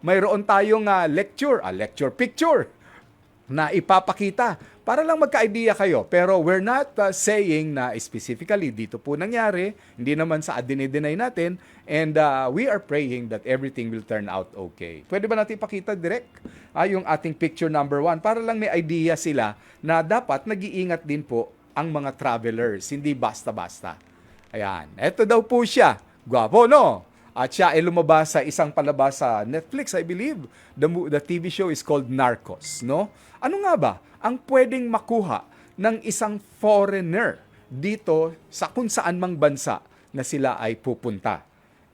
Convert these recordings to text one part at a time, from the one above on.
mayroon tayong ah, lecture, ah, lecture picture na ipapakita para lang magka-idea kayo. Pero we're not uh, saying na specifically dito po nangyari, hindi naman sa dinideny natin, and uh, we are praying that everything will turn out okay. Pwede ba natin ipakita direct ah, yung ating picture number one para lang may idea sila na dapat nag-iingat din po ang mga travelers, hindi basta-basta. Ayan, eto daw po siya. Gwapo, no? At siya ay lumabas sa isang palabas sa Netflix, I believe. The, the TV show is called Narcos, no? Ano nga ba ang pwedeng makuha ng isang foreigner dito sa kung mang bansa na sila ay pupunta?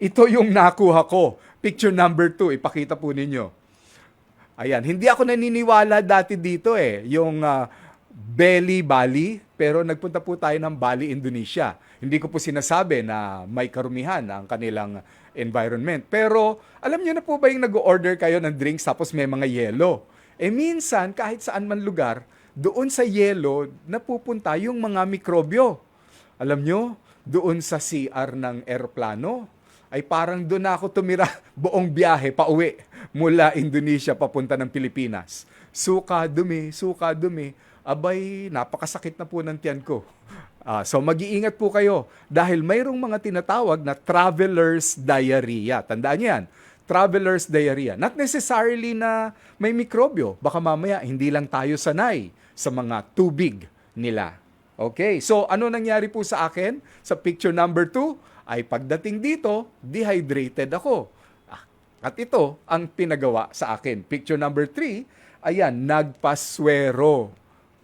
Ito yung nakuha ko. Picture number two, ipakita po ninyo. Ayan, hindi ako naniniwala dati dito eh, yung ah, Beli Bali, pero nagpunta po tayo ng Bali, Indonesia. Hindi ko po sinasabi na may karumihan ang kanilang environment. Pero alam niyo na po ba yung nag-order kayo ng drinks tapos may mga yelo? Eh minsan, kahit saan man lugar, doon sa yelo, napupunta yung mga mikrobyo. Alam nyo, doon sa CR ng eroplano, ay parang doon na ako tumira buong biyahe pa uwi mula Indonesia papunta ng Pilipinas. Suka, dumi, suka, dumi. Abay, napakasakit na po ng tiyan ko. Ah, so mag-iingat po kayo dahil mayroong mga tinatawag na traveler's diarrhea. Tandaan niyo yan. Traveler's diarrhea. Not necessarily na may mikrobyo. Baka mamaya hindi lang tayo sanay sa mga tubig nila. Okay, so ano nangyari po sa akin sa picture number 2 ay pagdating dito, dehydrated ako. Ah, At ito ang pinagawa sa akin. Picture number 3, ayan, nagpaswero.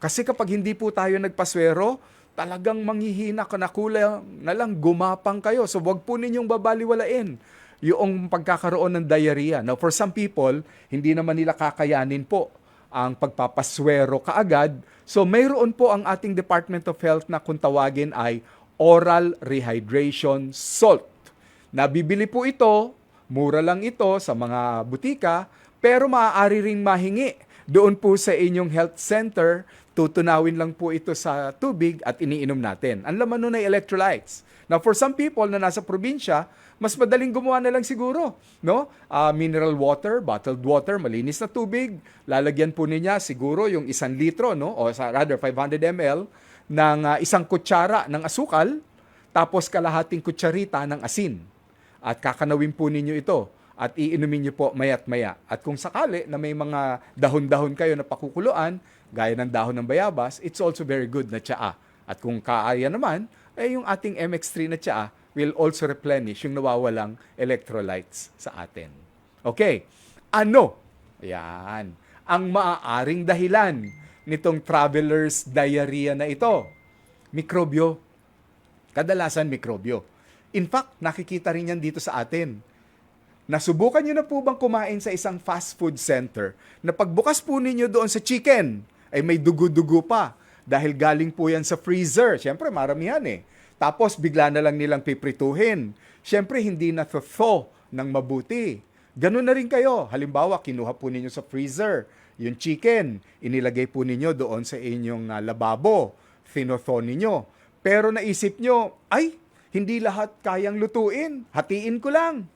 Kasi kapag hindi po tayo nagpaswero, talagang manghihina ka na kulang na lang gumapang kayo. So wag po ninyong babaliwalain yung pagkakaroon ng diarrhea. Now for some people, hindi naman nila kakayanin po ang pagpapaswero kaagad. So mayroon po ang ating Department of Health na kung tawagin ay oral rehydration salt. Nabibili po ito, mura lang ito sa mga butika, pero maaari ring mahingi doon po sa inyong health center. Tutunawin lang po ito sa tubig at iniinom natin. Ang laman nun ay electrolytes. Now, for some people na nasa probinsya, mas madaling gumawa na lang siguro, no? Ah, mineral water, bottled water, malinis na tubig. Lalagyan po niya siguro yung isang litro, no? O sa, rather 500 ml ng ah, isang kutsara ng asukal, tapos kalahating kutsarita ng asin. At kakanawin po ninyo ito at iinumin niyo po mayat maya. At kung sakali na may mga dahon-dahon kayo na pakukuluan, gaya ng dahon ng bayabas, it's also very good na tsaa. At kung kaaya naman, eh yung ating MX3 na tsaa will also replenish yung nawawalang electrolytes sa atin. Okay, ano? Ayan. Ang maaaring dahilan nitong traveler's diarrhea na ito. Mikrobyo. Kadalasan mikrobyo. In fact, nakikita rin yan dito sa atin. Nasubukan nyo na po bang kumain sa isang fast food center na pagbukas po ninyo doon sa chicken, ay may dugo-dugo pa dahil galing po yan sa freezer. Siyempre, maramihan eh. Tapos bigla na lang nilang piprituhin. Siyempre, hindi na thaw ng mabuti. Ganun na rin kayo. Halimbawa, kinuha po ninyo sa freezer yung chicken, inilagay po ninyo doon sa inyong ah, lababo, tinotho ninyo. Pero naisip nyo, ay, hindi lahat kayang lutuin. Hatiin ko lang.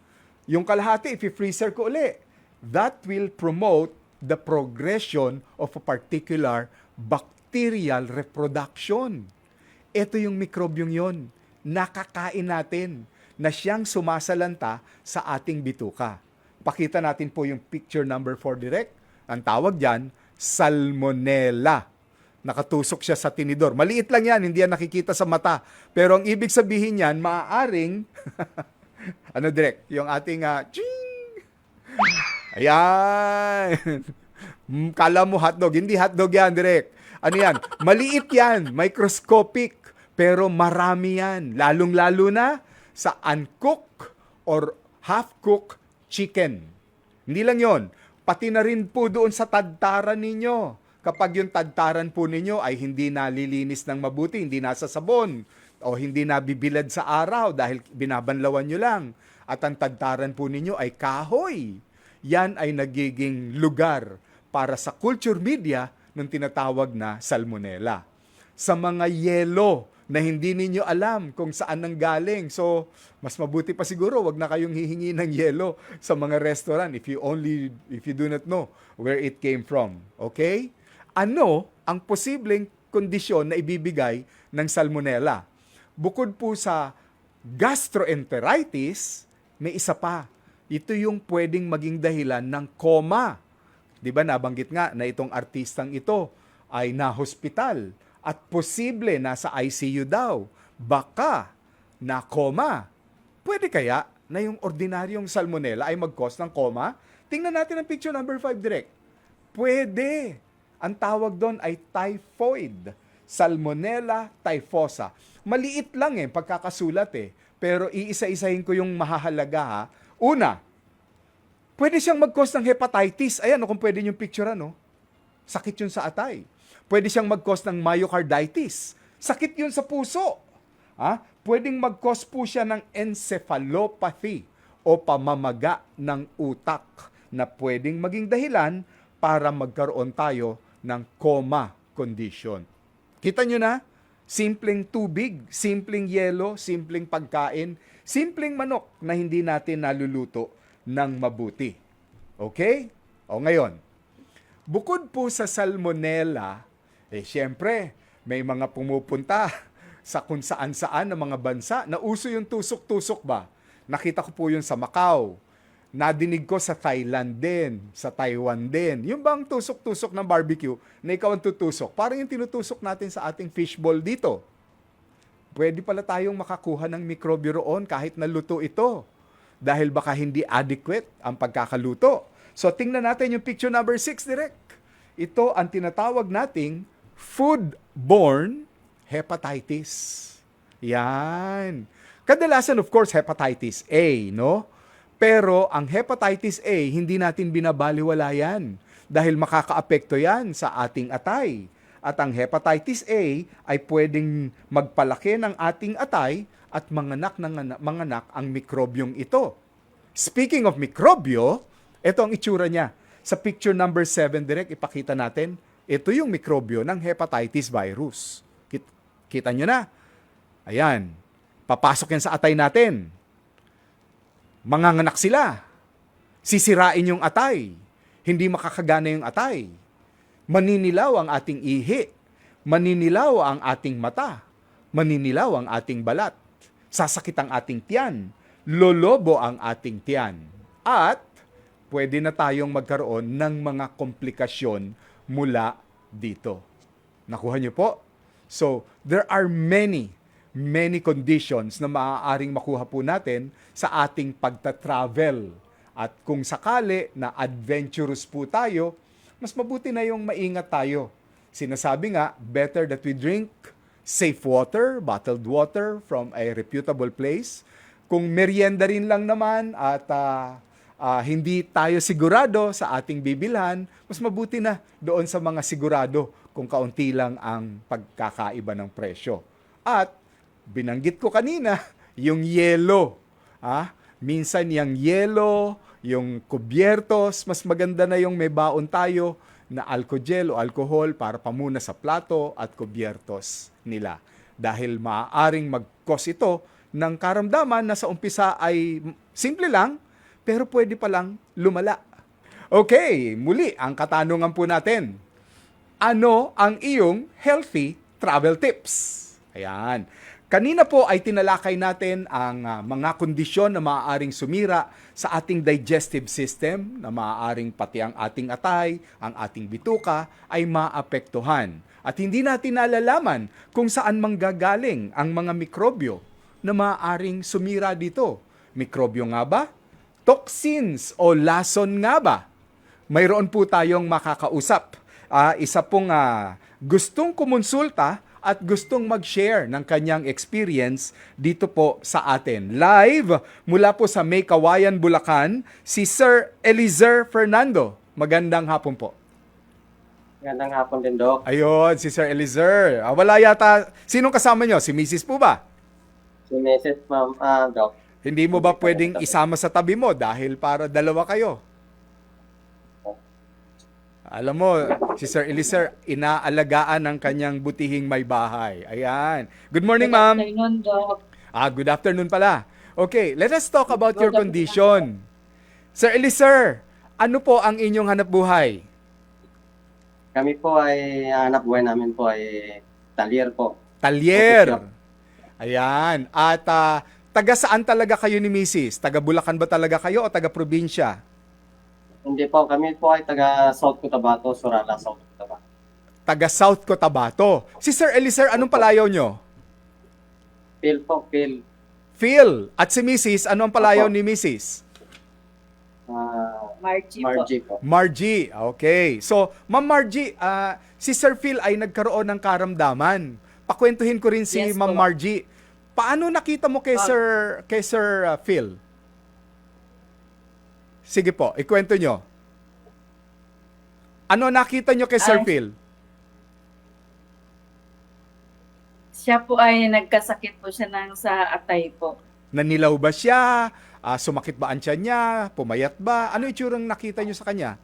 Yung kalahati, if-freezer ko uli. That will promote the progression of a particular bacterial reproduction. Ito yung mikrobyong yon nakakain natin na siyang sumasalanta sa ating bituka. Pakita natin po yung picture number 4 direct. Ang tawag dyan, salmonella. Nakatusok siya sa tinidor. Maliit lang yan, hindi yan nakikita sa mata. Pero ang ibig sabihin yan, maaaring, ano direct, yung ating, ah, ching! Ayan! Mm, Kala mo hotdog. Hindi hotdog yan, direct. Ano yan? Maliit yan. Microscopic. Pero marami yan. Lalong-lalo na sa uncooked or half-cooked chicken. Hindi lang yon. Pati na rin po doon sa tadtaran ninyo. Kapag yung tadtaran po ninyo ay hindi nalilinis ng mabuti, hindi nasa sabon, o hindi nabibilad sa araw dahil binabanlawan nyo lang. At ang tadtaran po ninyo ay kahoy. Yan ay nagiging lugar para sa culture media ng tinatawag na salmonella. Sa mga yelo na hindi ninyo alam kung saan nang galing. So, mas mabuti pa siguro wag na kayong hihingi ng yelo sa mga restaurant if you only if you do not know where it came from. Okay? Ano ang posibleng kondisyon na ibibigay ng salmonella? Bukod po sa gastroenteritis, may isa pa. Ito yung pwedeng maging dahilan ng coma. 'Di ba nabanggit nga na itong artistang ito ay na-hospital at posible nasa ICU daw. Baka na coma. Pwede kaya na yung ordinaryong salmonella ay mag-cause ng coma? Tingnan natin ang picture number 5 direct. Pwede. Ang tawag doon ay typhoid. Salmonella typhosa. Maliit lang eh, pagkakasulat eh. Pero iisa-isahin ko yung mahahalaga ha. Una, pwede siyang mag-cause ng hepatitis. Ayan, kung pwede yung picture ano. Sakit yun sa atay. Pwede siyang mag-cause ng myocarditis. Sakit yun sa puso. Ha? Pwedeng mag-cause po siya ng encephalopathy o pamamaga ng utak na pwedeng maging dahilan para magkaroon tayo ng coma condition. Kita nyo na? Simpleng tubig, simpleng yelo, simpleng pagkain, simpleng manok na hindi natin naluluto ng mabuti. Okay? O ngayon, bukod po sa salmonella, eh syempre, may mga pumupunta sa kung saan-saan ng mga bansa na uso yung tusok-tusok ba? Nakita ko po yun sa Macau. Nadinig ko sa Thailand din, sa Taiwan din. Yung bang tusok-tusok ng barbecue na ikaw ang tutusok, parang yung tinutusok natin sa ating fishball dito. Pwede pala tayong makakuha ng mikrobyo roon kahit naluto ito. Dahil baka hindi adequate ang pagkakaluto. So tingnan natin yung picture number 6 direct. Ito ang tinatawag nating foodborne hepatitis. Yan. Kadalasan of course hepatitis A, no? Pero ang hepatitis A, hindi natin binabaliwala yan dahil makakaapekto yan sa ating atay. At ang hepatitis A ay pwedeng magpalaki ng ating atay at manganak ng manganak ang mikrobyong ito. Speaking of mikrobyo, ito ang itsura niya. Sa picture number 7 direct ipakita natin, ito yung mikrobyo ng hepatitis virus. Kit- Kita nyo na? Ayan. Papasok yan sa atay natin. Manganganak sila. Sisirain yung atay. Hindi makakagana yung atay. Maninilaw ang ating ihi. Maninilaw ang ating mata. Maninilaw ang ating balat. Sasakit ang ating tiyan. Lolobo ang ating tiyan. At pwede na tayong magkaroon ng mga komplikasyon mula dito. Nakuha niyo po? So, there are many, many conditions na maaaring makuha po natin sa ating pagta-travel. At kung sakali na adventurous po tayo, mas mabuti na yung maingat tayo. Sinasabi nga, better that we drink safe water, bottled water from a reputable place. Kung merienda rin lang naman at ah, ah, hindi tayo sigurado sa ating bibilhan, mas mabuti na doon sa mga sigurado kung kaunti lang ang pagkakaiba ng presyo. At binanggit ko kanina, yung yelo. Ah, minsan yung yelo, yung kubyertos, mas maganda na yung may baon tayo na alcohol o alcohol para pamuna sa plato at kubyertos nila. Dahil maaaring mag-cause ito ng karamdaman na sa umpisa ay simple lang, pero pwede palang lumala. Okay, muli ang katanungan po natin. Ano ang iyong healthy travel tips? Ayan. Kanina po ay tinalakay natin ang ah, mga kondisyon na maaaring sumira sa ating digestive system, na maaaring pati ang ating atay, ang ating bituka ay maapektuhan. At hindi natin nalalaman kung saan manggagaling ang mga mikrobyo na maaaring sumira dito. Mikrobyo nga ba? Toxins o lason nga ba? Mayroon po tayong makakausap. Ah, isa pong ah, gustong kumonsulta at gustong mag-share ng kanyang experience dito po sa atin. Live mula po sa May Kawayan, Bulacan, si Sir Elizer Fernando. Magandang hapon po. Magandang hapon din, Doc. Ayun, si Sir Elizer. Ah, wala yata, sinong kasama nyo? Si Mrs. po ba? Si Mrs. Ma'am, ah, Doc. Hindi mo ba pwedeng isama sa tabi mo dahil para dalawa kayo? Alam mo, si Sir Eliser, inaalagaan ng kanyang butihing may bahay. Ayan. Good morning, Good ma'am. afternoon, Doc. Ah, good afternoon pala. Okay, let us talk about your Good condition. Sir Eliser, ano po ang inyong hanap buhay? Kami po ay, anak buhay namin po ay talyer po. Talyer. Ayan. At ah, taga saan talaga kayo ni Mrs.? Taga Bulacan ba talaga kayo o taga probinsya? Hindi po, kami po ay taga South Cotabato, Surala, South Cotabato. Taga South Cotabato. Si Sir Eliser, anong palayaw nyo? Phil po, Phil. Phil. At si Mrs., ano ang palayaw Opo. ni Mrs.? ah, Margie, po. Margie po. Margie. Okay. So, Ma'am Margie, ah, si Sir Phil ay nagkaroon ng karamdaman. Pakwentuhin ko rin si Yes Ma'am po. Margie. Paano nakita mo kay Ah. Sir kay Sir ah, Phil? Sige po, ikwento nyo. Ano nakita nyo kay Sir Ay. Phil? Siya po ay nagkasakit po siya ng sa atay po. Nanilaw ba siya? Ah, sumakit ba ang tiyan niya? Pumayat ba? Ano itsurang nakita nyo sa kanya?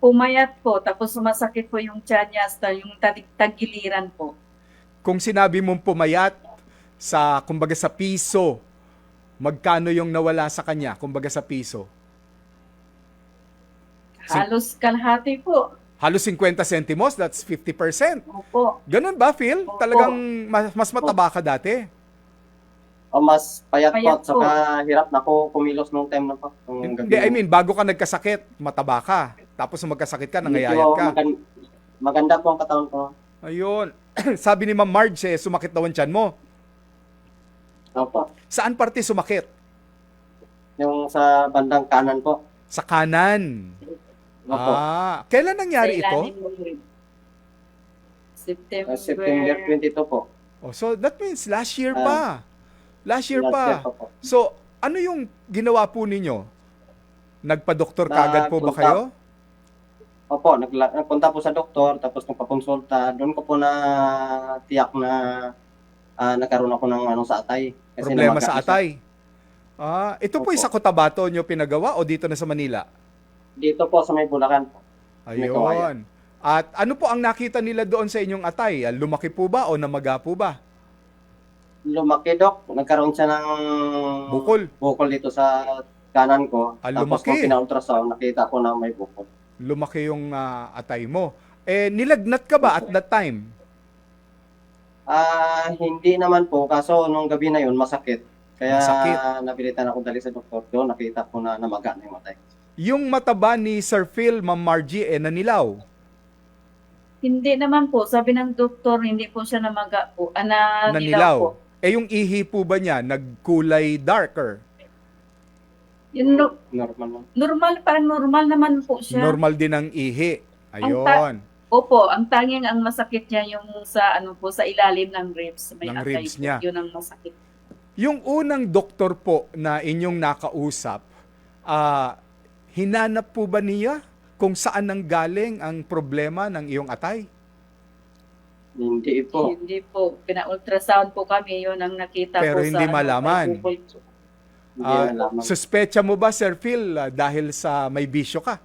Pumayat po, tapos sumasakit po yung tiyan niya, hasta yung tag- tagiliran po. Kung sinabi mong pumayat sa, kumbaga sa piso, magkano yung nawala sa kanya, kumbaga sa piso? Halos kalahati po. Halos 50 centimos, that's 50%. Opo. Ganun ba, Phil? Opo. Talagang mas, mas mataba ka dati? O mas payat, po Payat at saka hirap na po kumilos nung time na po. Hindi, I mean, bago ka nagkasakit, mataba ka. Tapos nung magkasakit ka, nangayayat po, ka. magan- maganda po ang katawan ko. Ayun. Sabi ni Ma'am Marge, eh, sumakit daw ang tiyan mo. Opo. Saan parte sumakit? Yung sa bandang kanan po. Sa kanan. Opo. Ah, kailan nangyari ito? September. Uh, September 22 po. Oh, so that means last year Ah. pa. Last year Last pa. year po. So, ano yung ginawa po ninyo? Nagpa-doktor kagad po ba kayo? Opo, nagla- nagpunta po sa doktor, tapos nagpakonsulta. Doon ko po na tiyak na ah, nagkaroon ako ng ano sa atay. Kasi Problema sa siya. atay. Ah, ito po Opo. sa Cotabato nyo pinagawa o dito na sa Manila? Dito po sa may Bulacan. Ayun. At ano po ang nakita nila doon sa inyong atay? Ah, Lumaki po ba o namaga po ba? Lumaki, Dok. Nagkaroon siya ng Bukol. bukol dito sa kanan ko. Ah, tapos lumaki. nung pina-ultrasound, nakita ko na may bukol. Lumaki yung ah, atay mo. Eh, nilagnat ka ba at that time? Ah, hindi naman po. Kaso nung gabi na yun, masakit. Kaya Masakit. napilitan ako dali sa doktor. Doon nakita ko na namaga na yung atay. Yung mataba ni Sir Phil, Ma'am Margie, eh, nanilaw. Hindi naman po. Sabi ng doktor, hindi po siya namaga po. Ah, na, Nanilaw. po. Eh, yung ihi po ba niya, nagkulay darker? Yun, no- Normal mo. normal, parang normal naman po siya. Normal din ang ihi. Ayun. Opo, ang tanging ang masakit niya yung sa ano po sa ilalim ng ribs, may Ng atay ribs po. niya. Yun ang masakit. Yung unang doktor po na inyong nakausap, ah, hinanap po ba niya kung saan nang galing ang problema ng iyong atay? Hindi po. Hindi po, pina-ultrasound po kami, yun ang nakita Pero po sa hindi ano, malaman. may bukol po. Hindi Ah, nalaman. suspecha mo ba, Sir Phil, ah, dahil sa may bisyo ka?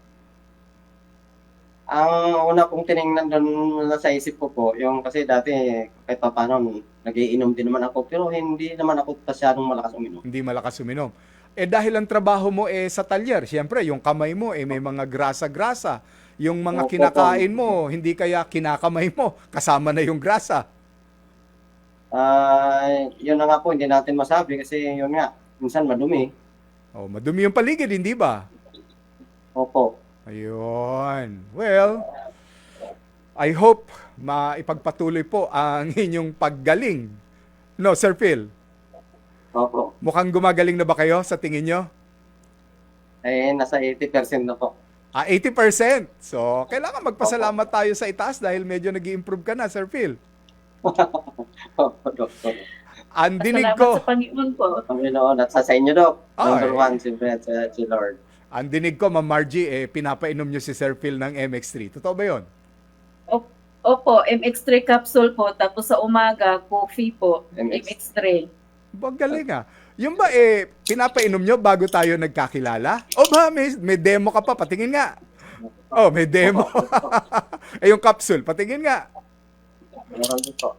Ang una kong tiningnan doon sa isip ko po, yung kasi dati kahit pa paano, nagiinom din naman ako, pero hindi naman ako masyadong malakas uminom. Hindi malakas uminom. Eh dahil ang trabaho mo eh sa talyer, siyempre yung kamay mo eh may mga grasa-grasa. Yung mga Opo, kinakain mo, hindi kaya kinakamay mo, kasama na yung grasa. Ah, yun na nga po, hindi natin masabi kasi yun nga, minsan madumi. Oh, madumi yung paligid, hindi ba? Opo. Ayun. Well, I hope maipagpatuloy po ang inyong paggaling. No, Sir Phil, Opo. mukhang gumagaling na ba kayo sa tingin nyo? Eh, nasa 80% na po. Ah, 80%. So, kailangan magpasalamat tayo sa itaas dahil medyo nag improve ka na, Sir Phil. Opo, Doktor. Ang dinig Salamat ko, sa Panginoon po. Panginoon, at sa inyo, Dok. Number eh. one, siyempre, at sa si Lord. Ang dinig ko, Ma'am Margie, eh, pinapainom nyo si Sir Phil ng MX3. Totoo ba yun? Opo, MX3 capsule po, tapos sa umaga, coffee po, MX. MX3. Ba, galing ah. Yung ba, eh, pinapainom nyo bago tayo nagkakilala? O ba, may, may demo ka pa, patingin nga. Oh, may demo. eh, yung capsule, patingin nga. Meron din po.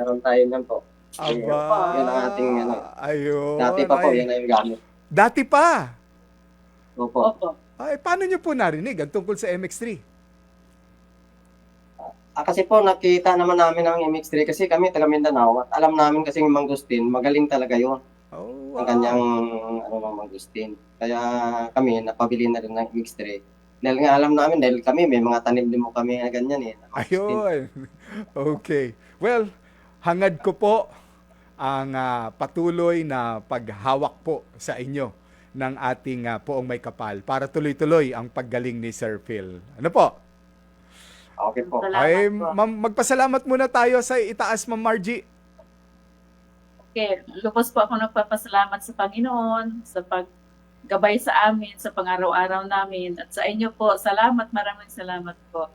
Meron tayo nan po. Aba. Yun ang ating, ano, Ayun. Dati pa po, ay- yun na yung gamit. Dati pa. Opo. Opo. Ay, paano nyo po narinig ang tungkol sa MX3? Ah, kasi po, nakita naman namin ang MX3 kasi kami taga Mindanao at alam namin kasi yung Mangustin, magaling talaga yun. Oh, Ang kanyang, ano ng Mangustin. Kaya kami, napabili na rin ng MX3. Dahil nga alam namin, dahil kami, may mga tanim din mo kami na ganyan eh. na Mangustin. Ayun. Okay. Well, hangad ko po ang ah, patuloy na paghawak po sa inyo ng ating ah, poong may kapal para tuloy-tuloy ang paggaling ni Sir Phil. Ano po? Okay po. Salamat Ay, po. ma'am, magpasalamat muna tayo sa itaas, Ma'am Margie. Okay, lubos po ako nagpapasalamat sa Panginoon sa paggabay sa amin, sa pangaraw-araw namin. At sa inyo po, salamat, maraming salamat po.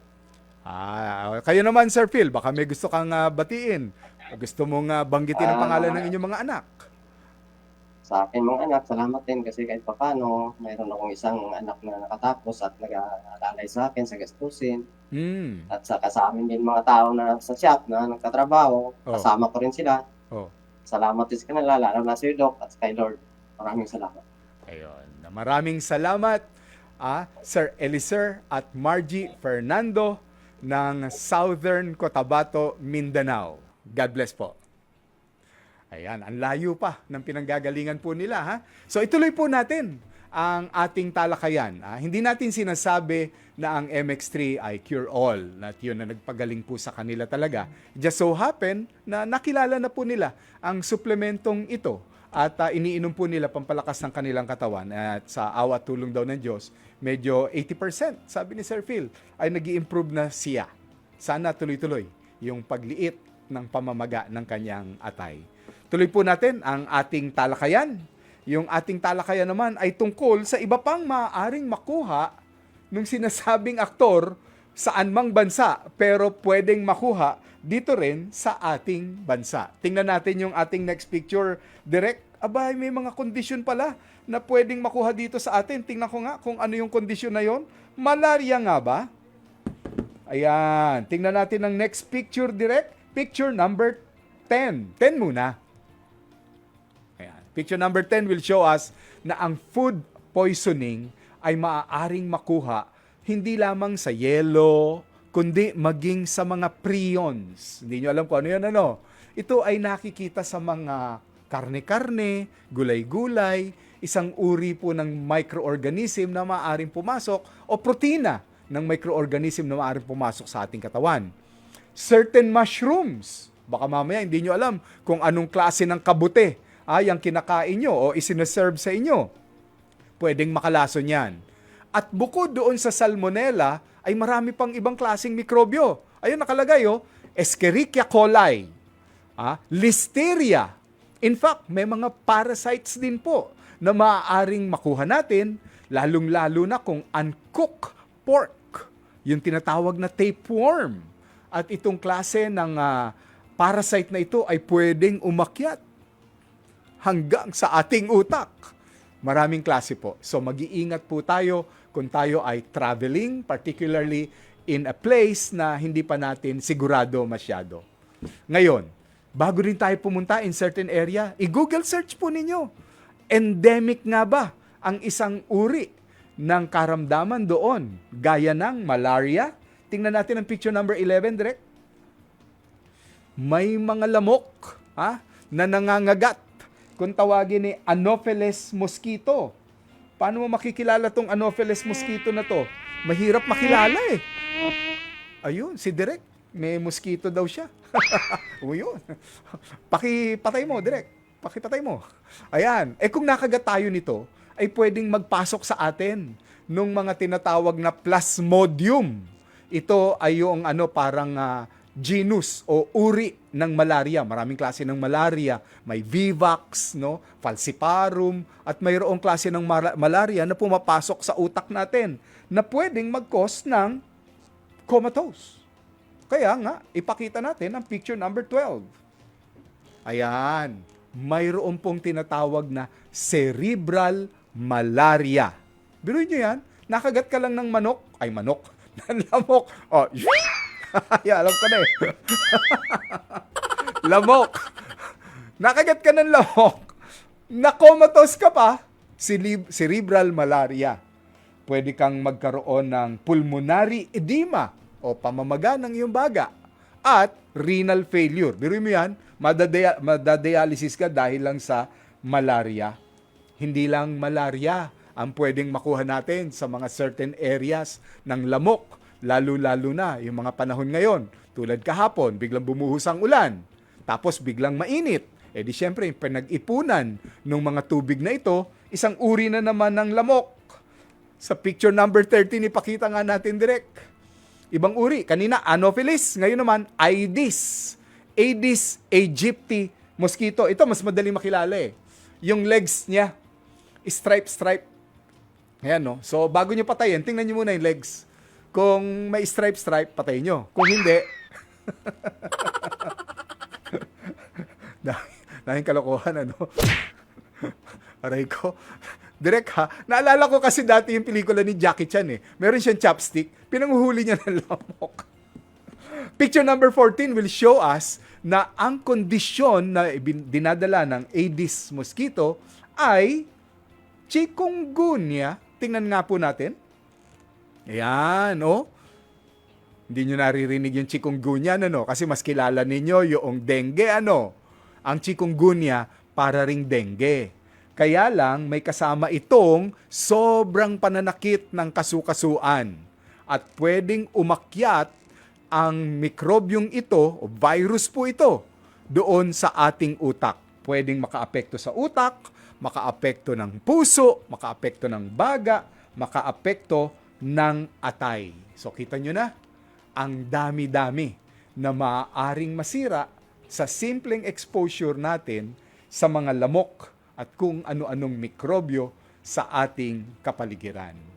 Ah, kayo naman, Sir Phil, baka may gusto kang ah, batiin. Gusto mong ah, banggitin ang pangalan ng inyong mga anak. Sa akin mga anak, salamat din kasi kahit papano, mayroon akong isang anak na nakatapos at nag-aalalay sa akin sa gastusin. Hmm. At saka sa amin din mga tao na sa shop na nagtatrabaho, Oh. kasama ko rin sila. Oh. Salamat din sa kanila, lalo na sa Doc at kay Lord. Maraming salamat. Ayun. Maraming salamat, ah, Sir Eliser at Margie Fernando ng Southern Cotabato, Mindanao. God bless po. Ayan, ang layo pa ng pinanggagalingan po nila. Ha? So ituloy po natin ang ating talakayan. ah. hindi natin sinasabi na ang MX3 ay cure-all, at yun na nagpagaling po sa kanila talaga. Just so happen na nakilala na po nila ang suplementong ito at ah, iniinom po nila pampalakas ng kanilang katawan at sa awa tulong daw ng Diyos, medyo 80%, sabi ni Sir Phil, ay nag improve na siya. Sana tuloy-tuloy yung pagliit ng pamamaga ng kanyang atay. Tuloy po natin ang ating talakayan. Yung ating talakayan naman ay tungkol sa iba pang maaaring makuha nung sinasabing aktor saan mang bansa pero pwedeng makuha dito rin sa ating bansa. Tingnan natin yung ating next picture direct. Abay, may mga kondisyon pala na pwedeng makuha dito sa atin. Tingnan ko nga kung ano yung kondisyon na yon. Malaria nga ba? Ayan. Tingnan natin ang next picture direct. Picture number 10. 10 muna. Picture number 10 will show us na ang food poisoning ay maaaring makuha hindi lamang sa yelo, kundi maging sa mga prions. Hindi nyo alam kung ano yan, ano. Ito ay nakikita sa mga karne-karne, gulay-gulay, isang uri po ng microorganism na maaaring pumasok o protina ng microorganism na maaaring pumasok sa ating katawan certain mushrooms. Baka mamaya hindi nyo alam kung anong klase ng kabute ay ang kinakain nyo o isineserve sa inyo. Pwedeng makalason yan. At bukod doon sa salmonella, ay marami pang ibang klaseng mikrobyo. Ayun nakalagay oh, Escherichia coli, ah, Listeria. In fact, may mga parasites din po na maaaring makuha natin, lalong-lalo na kung uncooked pork, yung tinatawag na tapeworm. At itong klase ng ah, parasite na ito ay pwedeng umakyat hanggang sa ating utak. Maraming klase po. So mag-iingat po tayo kung tayo ay traveling, particularly in a place na hindi pa natin sigurado masyado. Ngayon, bago rin tayo pumunta in certain area, i-google search po ninyo. Endemic nga ba ang isang uri ng karamdaman doon, gaya ng malaria? Tingnan natin ang picture number 11, direct may mga lamok ha, na nangangagat. Kung tawagin ni Anopheles mosquito. Paano mo makikilala tong Anopheles mosquito na to? Mahirap makilala eh. Ayun, si Direk, may mosquito daw siya. o yun. Pakipatay mo, Direk. Pakipatay mo. Ayan. Eh kung nakagat tayo nito, ay pwedeng magpasok sa atin nung mga tinatawag na plasmodium. Ito ay yung ano parang ah, genus o uri ng malaria. Maraming klase ng malaria. May vivax, no, falciparum, at mayroong klase ng mara- malaria na pumapasok sa utak natin na pwedeng mag-cause ng comatose. Kaya nga, ipakita natin ang picture number 12. Ayan, mayroon pong tinatawag na cerebral malaria. Biruin nyo yan, nakagat ka lang ng manok, ay manok, ng lamok. Oh, yeah, alam ko na eh. lamok. Nakagat ka ng lamok. Nakomatos ka pa, silib- cerebral malaria. Pwede kang magkaroon ng pulmonary edema o pamamaga ng iyong baga at renal failure. Biro mo yan, madadea- madadialysis ka dahil lang sa malaria. Hindi lang malaria ang pwedeng makuha natin sa mga certain areas ng lamok, lalo-lalo na yung mga panahon ngayon. Tulad kahapon, biglang bumuhos ang ulan, tapos biglang mainit. E di syempre, yung pinag-ipunan ng mga tubig na ito, isang uri na naman ng lamok. Sa picture number 13, ipakita nga natin direct. Ibang uri. Kanina, Anopheles. Ngayon naman, Aedes. Aedes aegypti mosquito. Ito, mas madali makilala eh. Yung legs niya, stripe-stripe. Ayan, no? So, bago nyo patayin, tingnan nyo muna yung legs. Kung may stripe-stripe, patayin nyo. Kung hindi, dahil kalokohan, ano? Aray ko. Direk ha. Naalala ko kasi dati yung pelikula ni Jackie Chan eh. Meron siyang chopstick. Pinanguhuli niya ng lamok. Picture number 14 will show us na ang kondisyon na dinadala ng Aedes mosquito ay chikungunya. Tingnan nga po natin. Ayan, oh. Hindi nyo naririnig yung chikungunya, ano? Kasi mas kilala ninyo yung dengue, ano? Ang chikungunya para ring dengue. Kaya lang may kasama itong sobrang pananakit ng kasukasuan at pwedeng umakyat ang mikrobyong ito o virus po ito doon sa ating utak. Pwedeng makaapekto sa utak, makaapekto ng puso, makaapekto ng baga, makaapekto ng atay. So kita nyo na, ang dami-dami na maaaring masira sa simpleng exposure natin sa mga lamok at kung ano-anong mikrobyo sa ating kapaligiran.